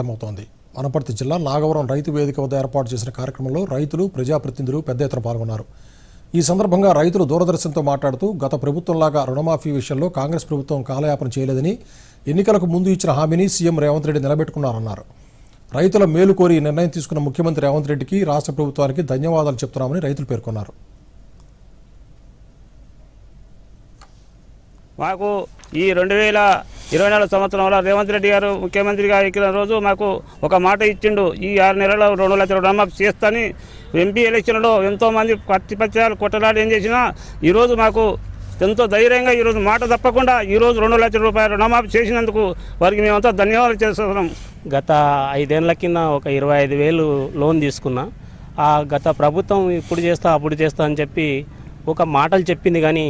వ్యక్తమవుతోంది. వనపర్తి జిల్లా నాగవరం రైతు వేదిక వద్ద ఏర్పాటు చేసిన కార్యక్రమంలో రైతులు ప్రజాప్రతినిధులు పెద్ద ఎత్తున పాల్గొన్నారు. ఈ సందర్భంగా రైతులు దూరదర్శన్తో మాట్లాడుతూ గత ప్రభుత్వంలాగా రుణమాఫీ విషయంలో కాంగ్రెస్ ప్రభుత్వం కాలయాపన చేయలేదని ఎన్నికలకు ముందు ఇచ్చిన హామీని సీఎం రేవంత్ రెడ్డి నిలబెట్టుకున్నారన్నారు. రైతుల మేలు కోరి నిర్ణయం తీసుకున్న ముఖ్యమంత్రి రేవంత్ రెడ్డికి రాష్ట్ర ప్రభుత్వానికి ధన్యవాదాలు చెప్తున్నామని రైతులు పేర్కొన్నారు. మాకు ఈ రెండు వేల ఇరవై నాలుగు సంవత్సరంలో రేవంత్ రెడ్డి గారు ముఖ్యమంత్రిగా ఎక్కిన రోజు మాకు ఒక మాట ఇచ్చిండు ఈ ఆరు నెలల్లో రెండు లక్షల రుణమాఫీ చేస్తాని ఎంపీ ఎలక్షన్లో ఎంతోమంది ప్రతిపక్షాలు పత్రాలు కొట్టలాడి ఏం చేసినా ఈరోజు మాకు ఎంతో ధైర్యంగా ఈరోజు మాట తప్పకుండా ఈరోజు రెండు లక్షల రూపాయలు రుణమాఫీ చేసినందుకు వారికి మేమంతా ధన్యవాదాలు చేస్తున్నాం. గత ఐదేళ్ళ కింద ఒక ఇరవై ఐదు వేలు లోన్ తీసుకున్నా. ఆ గత ప్రభుత్వం ఇప్పుడు చేస్తా అప్పుడు చేస్తా అని చెప్పి ఒక మాటలు చెప్పింది కానీ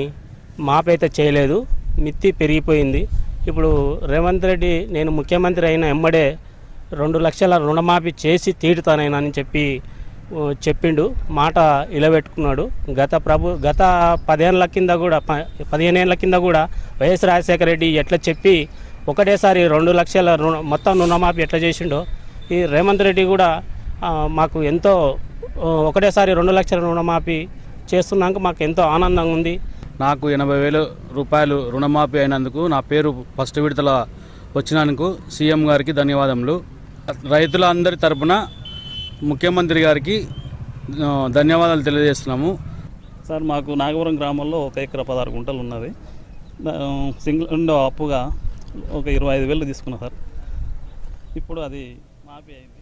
మాపైతే చేయలేదు. మిత్తి పెరిగిపోయింది. ఇప్పుడు రేవంత్ రెడ్డి నేను ముఖ్యమంత్రి అయిన ఎమ్మడే రెండు లక్షల రుణమాఫీ చేసి తీరుతానైనా అని చెప్పి చెప్పిండు. మాట ఇలబెట్టుకున్నాడు గత ప్రభు గత పదేళ్ళ కింద కూడా ప- కింద కూడా వైఎస్ రాజశేఖర రెడ్డి ఎట్లా చెప్పి ఒకటేసారి రెండు లక్షల రుణ మొత్తం రుణమాఫీ ఎట్లా చేసిండో ఈ రేవంత్ రెడ్డి కూడా మాకు ఎంతో ఒకటేసారి రెండు లక్షల రుణమాఫీ చేస్తున్నాక మాకు ఎంతో ఆనందంగా ఉంది. నాకు ఎనభై వేలు రూపాయలు రుణమాఫీ అయినందుకు నా పేరు ఫస్ట్ విడతల వచ్చినందుకు సీఎం గారికి ధన్యవాదములు. రైతుల అందరి తరపున ముఖ్యమంత్రి గారికి ధన్యవాదాలు తెలియజేస్తున్నాము. సార్ మాకు నాగపురం గ్రామంలో ఒక ఎకరా పదహారు గుంటలు ఉన్నది. సింగిల్ రెండో అప్పుగా ఒక ఇరవై ఐదు వేలు తీసుకున్నా సార్. ఇప్పుడు అది మాఫీ అయింది.